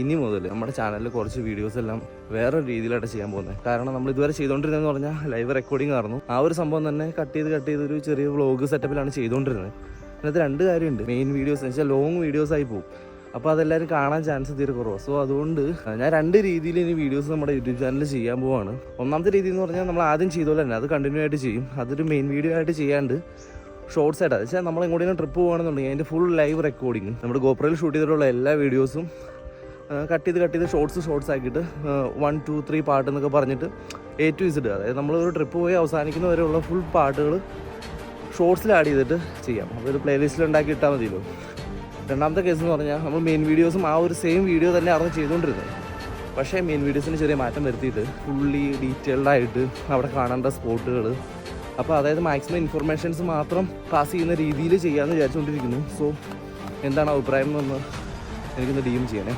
ഇനി മുതൽ നമ്മുടെ ചാനലിൽ കുറച്ച് വീഡിയോസ് എല്ലാം വേറെ രീതിയിലായിട്ട് ചെയ്യാൻ പോകുന്നത് കാരണം നമ്മൾ ഇതുവരെ ചെയ്തുകൊണ്ടിരുന്നതെന്ന് പറഞ്ഞാൽ ലൈവ് റെക്കോർഡിംഗ് ആയിരുന്നു. ആ ഒരു സംഭവം തന്നെ കട്ട് ചെയ്ത് കട്ട് ചെയ്ത് ഒരു ചെറിയ വ്ളോഗ് സെറ്റപ്പിലാണ് ചെയ്തുകൊണ്ടിരുന്നത് അതിനകത്ത് രണ്ട് കാര്യമുണ്ട്. മെയിൻ വീഡിയോസ് എന്ന് വെച്ചാൽ ലോങ് വീഡിയോസ് ആയി പോകും. അപ്പോൾ അതെല്ലാവരും കാണാൻ ചാൻസ് തീരെ കുറവാണ് സോ അതുകൊണ്ട് ഞാൻ രണ്ട് രീതിയിൽ ഇനി വീഡിയോസ് നമ്മുടെ യൂട്യൂബ് ചാനലിൽ ചെയ്യാൻ പോവാണ്. ഒന്നാമത്തെ രീതി എന്ന് പറഞ്ഞാൽ നമ്മൾ ആദ്യം ചെയ്തോലെ തന്നെ അത് കണ്ടിന്യൂ ആയിട്ട് ചെയ്യും. അതൊരു മെയിൻ വീഡിയോ ആയിട്ട് ചെയ്യാണ്ട് ഷോർട്സ് ആയിട്ട് വെച്ചാൽ നമ്മൾ എങ്ങോട്ടെങ്കിലും ട്രിപ്പ് പോകുകയാണെന്നുണ്ടെങ്കിൽ അതിന്റെ ഫുൾ ലൈവ് റെക്കോർഡിങ് നമ്മുടെ ഗോപ്രയിൽ ഷൂട്ട് ചെയ്തിട്ടുള്ള എല്ലാ വീഡിയോസും കട്ട് ചെയ്ത് കട്ട് ചെയ്ത് ഷോർട്സ് ഷോർട്സ് ആക്കിയിട്ട് വൺ ടു ത്രീ പാട്ട് എന്നൊക്കെ പറഞ്ഞിട്ട് എ ടു ഇസിഡ് അതായത് നമ്മൾ ഒരു ട്രിപ്പ് പോയി അവസാനിക്കുന്ന വരെയുള്ള ഫുൾ പാട്ടുകൾ ഷോർട്സിൽ ആഡ് ചെയ്തിട്ട് ചെയ്യാം. അപ്പോൾ ഒരു പ്ലേലിസ്റ്റിൽ ഉണ്ടാക്കി ഇട്ടാൽ മതിയല്ലോ. രണ്ടാമത്തെ കേസ് എന്ന് പറഞ്ഞാൽ നമ്മൾ മെയിൻ വീഡിയോസും ആ ഒരു സെയിം വീഡിയോ തന്നെ ആയിരുന്നു ചെയ്തുകൊണ്ടിരുന്നത് പക്ഷേ മെയിൻ വീഡിയോസിന് ചെറിയ മാറ്റം വരുത്തിയിട്ട് ഫുള്ളി ഡീറ്റെയിൽഡായിട്ട് അവിടെ കാണേണ്ട സ്പോട്ടുകൾ അപ്പോൾ അതായത് മാക്സിമം ഇൻഫർമേഷൻസ് മാത്രം പാസ് ചെയ്യുന്ന രീതിയിൽ ചെയ്യാമെന്ന് വിചാരിച്ചുകൊണ്ടിരിക്കുന്നു സോ എന്താണ് അഭിപ്രായം എന്നൊന്ന് എനിക്കൊന്ന് ഡീം ചെയ്യണേ.